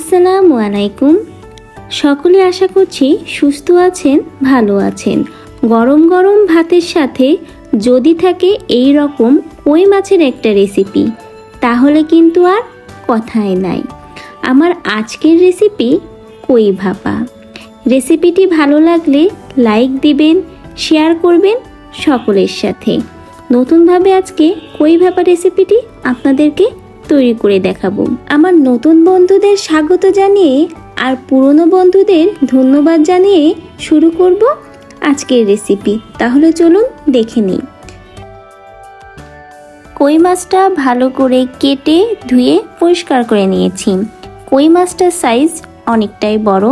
আসসালামু আলাইকুম সকলে আশা করছি সুস্থ আছেন, ভালো আছেন। গরম গরম ভাতের সাথে যদি থাকে এই রকম কই মাছের একটা রেসিপি, তাহলে কিন্তু আর কথাই নাই। আমার আজকের রেসিপি কই ভাপা। রেসিপিটি ভালো লাগলে লাইক দিবেন, শেয়ার করবেন সকলের সাথে। নতুনভাবে আজকে কই ভাপা রেসিপিটি আপনাদেরকে তৈরি করে দেখাবো। আমার নতুন বন্ধুদের স্বাগত জানিয়ে আর পুরনো বন্ধুদের ধন্যবাদ জানিয়ে শুরু করব আজকের রেসিপি তাহলে চলুন দেখে নিই। কই মাছটা ভালো করে কেটে ধুয়ে পরিষ্কার করে নিয়েছি। কই মাছটার সাইজ অনেকটাই বড়।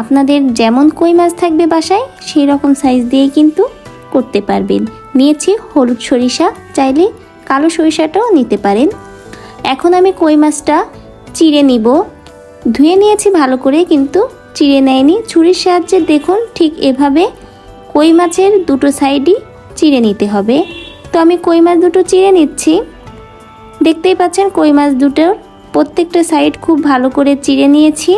আপনাদের যেমন কই মাছ থাকবে বাসায়, সেই রকম সাইজ দিয়ে কিন্তু করতে পারবেন। নিয়েছি হলুদ সরিষা, চাইলে কালো সরিষাটাও নিতে পারেন। এখন আমি কই মাছটা? চিড়ে নিব। ধুয়ে নিয়েছি ভালো করে, কিন্তু চিড়ে নেয়নি। ছুরির সাহায্যে দেখুন ঠিক এভাবে কই মাছের দুটো সাইডই চিড়ে নিতে হবে। তো আমি কই মাছ দুটো চিড়ে নিচ্ছি। দেখতেই পাচ্ছেন কই মাছ দুটোর প্রত্যেকটা সাইড খুব ভালো করে চিড়ে নিয়েছি,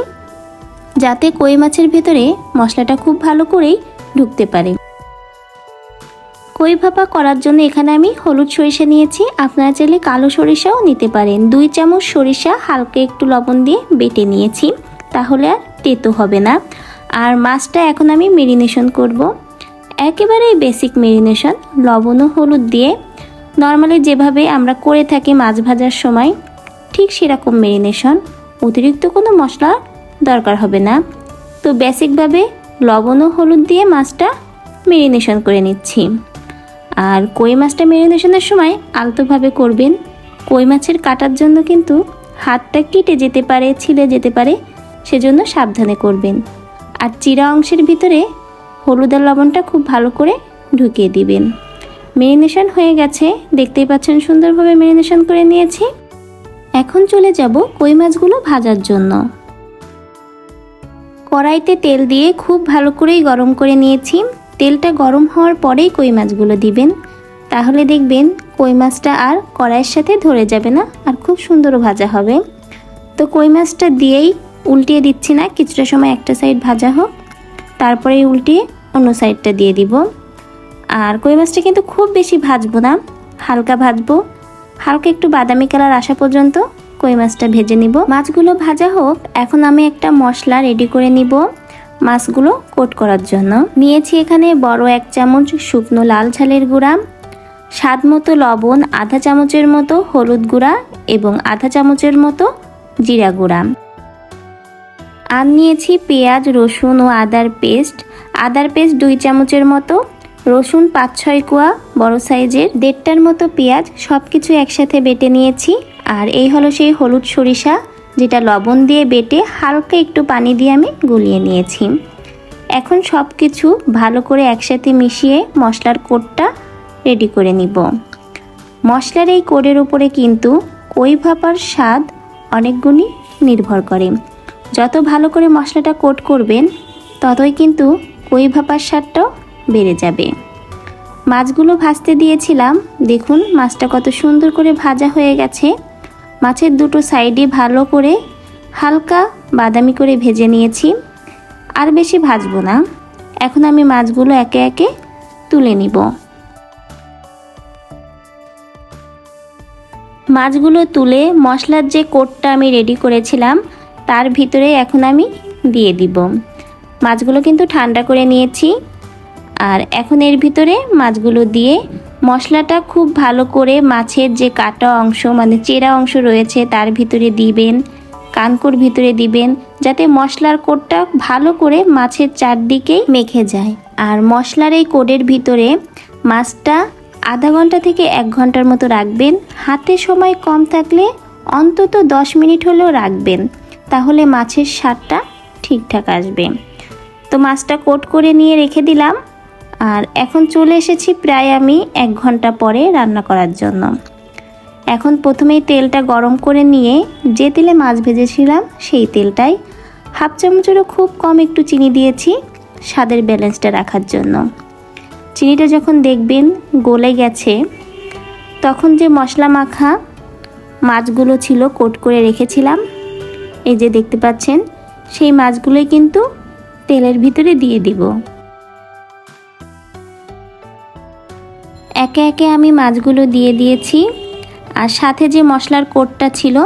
যাতে কই মাছের ভেতরে মশলাটা খুব ভালো করেই ঢুকতে পারে। কই ভাপা করার জন্য এখানে আমি হলুদ সরিষা নিয়েছি। আপনারা চাইলে কালো সরিষাও নিতে পারেন। দুই চামচ সরিষা হালকা একটু লবণ দিয়ে বেটে নিয়েছি, তাহলে আর তেতো হবে না। আর মাছটা এখন আমি মেরিনেশন করব। একেবারেই বেসিক মেরিনেশন লবণ ও হলুদ দিয়ে। নর্মালি যেভাবে আমরা করে থাকি মাছ ভাজার সময়, ঠিক সেরকম মেরিনেশন অতিরিক্ত কোনো মশলা দরকার হবে না। তো বেসিকভাবে লবণ ও হলুদ দিয়ে মাছটা মেরিনেশন করে নিচ্ছি। আর কই মাছটা মেরিনেশনের সময় আলতোভাবে করবেন। কই মাছের কাটার জন্য কিন্তু হাতটা কেটে যেতে পারে, ছিলে যেতে পারে, সেজন্য সাবধানে করবেন। আর চিরা অংশের ভিতরে হলুদ আর লবণটা খুব ভালো করে ঢুকিয়ে দিবেন। মেরিনেশন হয়ে গেছে, দেখতেই পাচ্ছেন সুন্দরভাবে মেরিনেশন করে নিয়েছি। এখন চলে যাব কই মাছগুলো ভাজার জন্য। কড়াইতে তেল দিয়ে খুব ভালো করেই গরম করে নিয়েছি। তেলটা গরম হওয়ার পরেই কই মাছগুলো দিবেন। তাহলে দেখবেন কই মাছটা আর কড়াইয়ের সাথে ধরে যাবে না আর খুব সুন্দর ভাজা হবে। তো কই মাছটা দিয়েই উল্টিয়ে দিচ্ছি না, কিছুটা সময় একটা সাইড ভাজা হোক তারপরে উল্টিয়ে অন্য সাইডটা দিয়ে দিব। আর কই মাছটা কিন্তু খুব বেশি ভাজবো না, হালকা ভাজবো। হালকা একটু বাদামি কালার আসা পর্যন্ত কই মাছটা ভেজে নিব। মাছগুলো ভাজা হোক, এখন আমি একটা মশলা রেডি করে নিব। মাছগুলো কোট করার জন্য। নিয়েছি এখানে বড় এক চামচ শুকনো লাল ঝালের গুঁড়া, স্বাদ মতো লবণ, আধা চামচের মতো হলুদ গুঁড়া এবং আধা চামচের মতো জিরা গুঁড়া। আর নিয়েছি পেঁয়াজ, রসুন ও আদার পেস্ট। আদার পেস্ট দুই চামচের মতো, রসুন পাঁচ ছয় কোয়া বড় সাইজের। দেড়টার মতো পেঁয়াজ সব কিছু একসাথে বেটে নিয়েছি। আর এই হলো সেই হলুদ সরিষা যেটা লবণ দিয়ে বেটে হালকা একটু পানি দিয়ে আমি গুলিয়ে নিয়েছি। এখন সব কিছু ভালো করে একসাথে মিশিয়ে মশলার কোটটা রেডি করে নিব। মশলার এই কোডের উপরে কিন্তু কই ভাপার স্বাদ অনেকগুণই নির্ভর করে। যত ভালো করে মশলাটা কোট করবেন, ততই কিন্তু কই ভাপার স্বাদটাও বেড়ে যাবে। মাছগুলো ভাজতে দিয়েছিলাম। দেখুন মাছটা কত সুন্দর করে ভাজা হয়ে গেছে। মাছের দুটো সাইডে ভালো করে হালকা বাদামি করে ভেজে নিয়েছি। আর বেশি ভাজবো না। এখন আমি মাছগুলো একে একে তুলে নিব। মাছগুলো তুলে মশলার যে কোটটা আমি রেডি করেছিলাম, তার ভিতরে এখন আমি দিয়ে দিব। মাছগুলো কিন্তু ঠান্ডা করে নিয়েছি। আর এখন এর ভিতরে মাছগুলো দিয়ে মশলাটা খুব ভালো করে মাছের যে কাটা অংশ মানে চেরা অংশ রয়েছে, তার ভিতরে দিবেন, কানকুর ভিতরে দিবেন, যাতে মশলার কোটটা ভালো করে মাছের চারদিকেই মেখে যায়। আর মশলার এই কোডের ভিতরে মাছটা আধা ঘণ্টা থেকে এক ঘণ্টার মতো রাখবেন। হাতে সময় কম থাকলে অন্তত দশ মিনিট হলেও রাখবেন। তাহলে মাছের স্বাদটা ঠিকঠাক আসবে। তো মাছটা কোট করে নিয়ে রেখে দিলাম। আর এখন চলে এসেছি প্রায় আমি এক ঘণ্টা পরে রান্না করার জন্য। এখন প্রথমেই তেলটা গরম করে নিয়ে যে তেলে মাছ ভেজেছিলাম সেই তেলটাই হাফ চামচেরও খুব কম একটু চিনি দিয়েছি স্বাদের ব্যালেন্সটা রাখার জন্য। চিনিটা যখন দেখবেন গলে গেছে, তখন যে মশলা মাখা মাছগুলো ছিল কোট করে রেখেছিলাম, এই যে দেখতে পাচ্ছেন, সেই মাছগুলোই কিন্তু তেলের ভিতরে দিয়ে দিব। একে একে আমি মাছগুলো দিয়ে দিয়েছি আর সাথে যে মশলার কোটটা ছিল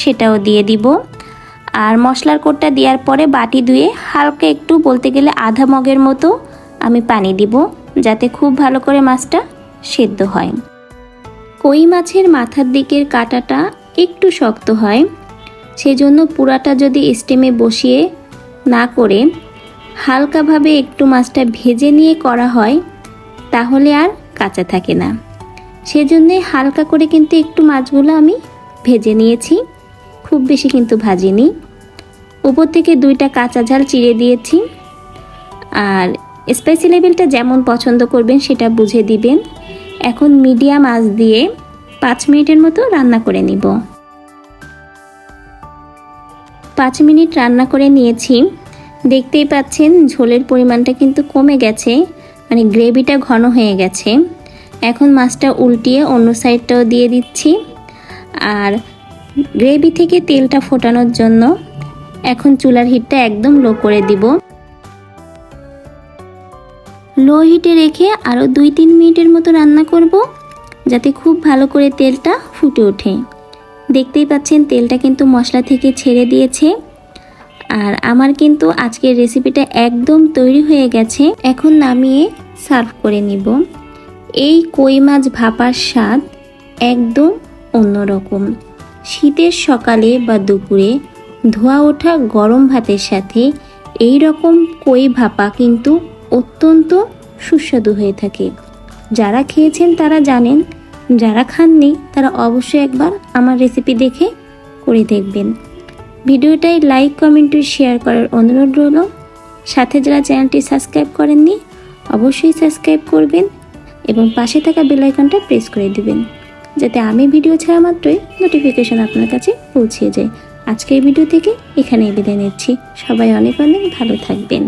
সেটাও দিয়ে দিব। আর মশলার কোটটা দেওয়ার পরে বাটি ধুয়ে হালকা একটু বলতে গেলে আধা মগের মতো আমি পানি দিব যাতে খুব ভালো করে মাছটা সেদ্ধ হয়। কই মাছের মাথার দিকের কাটাটা একটু শক্ত হয়, সেজন্য পুরাটা যদি স্টিমে বসিয়ে না করে হালকাভাবে একটু মাছটা ভেজে নিয়ে করা হয়, তাহলে আর কাঁচা থাকে না। সেজন্যে হালকা করে কিন্তু একটু মাছগুলো আমি ভেজে নিয়েছি। খুব বেশি কিন্তু ভাজিনি। উপর থেকে দুইটা কাঁচা ঝাল চিড়ে দিয়েছি। আর স্পাইসি লেভেলটা যেমন পছন্দ করবেন সেটা বুঝে দিবেন। এখন মিডিয়াম আঁচ দিয়ে পাঁচ মিনিটের মতো রান্না করে নিব। পাঁচ মিনিট রান্না করে নিয়েছি। দেখতেই পাচ্ছেন ঝোলের পরিমাণটা কিন্তু কমে গেছে। মানে গ্রেভিটা ঘন হয়ে গেছে। এখন মাছটা উল্টিয়ে অন্য সাইডটাও দিয়ে দিচ্ছি। আর গ্রেভি থেকে তেলটা ফোটানোর জন্য এখন চুলার হিটটা একদম লো করে দিব। লো হিটে রেখে আরও দুই তিন মিনিটের মতো রান্না করব, যাতে খুব ভালো করে তেলটা ফুটে ওঠে। দেখতেই পাচ্ছেন তেলটা কিন্তু মশলা থেকে ছেড়ে দিয়েছে। আর আমার কিন্তু আজকের রেসিপিটা একদম তৈরি হয়ে গেছে। এখন নামিয়ে সার্ভ করে নিব। এই কই মাছ ভাপার স্বাদ একদম অন্যরকম। শীতের সকালে বা দুপুরে ধোয়া ওঠা গরম ভাতের সাথে এই রকম কই ভাপা কিন্তু অত্যন্ত সুস্বাদু হয়ে থাকে। যারা খেয়েছেন তারা জানেন, যারা খাননি তারা অবশ্যই একবার আমার রেসিপি দেখে করে দেখবেন। ভিডিওটাই লাইক, কমেন্ট শেয়ার করার অনুরোধ রইল। সাথে যারা চ্যানেলটি সাবস্ক্রাইব করেননি, অবশ্যই সাবস্ক্রাইব করবেন এবং পাশে থাকা বেল আইকনটা প্রেস করে দিবেন, যাতে আমি ভিডিও ছাড়া মাত্রই নোটিফিকেশন আপনার কাছে পৌঁছে যায়। আজকের ভিডিও থেকে এখানেই বিদায় নিচ্ছি। সবাই অনেক অনেক ভালো থাকবেন।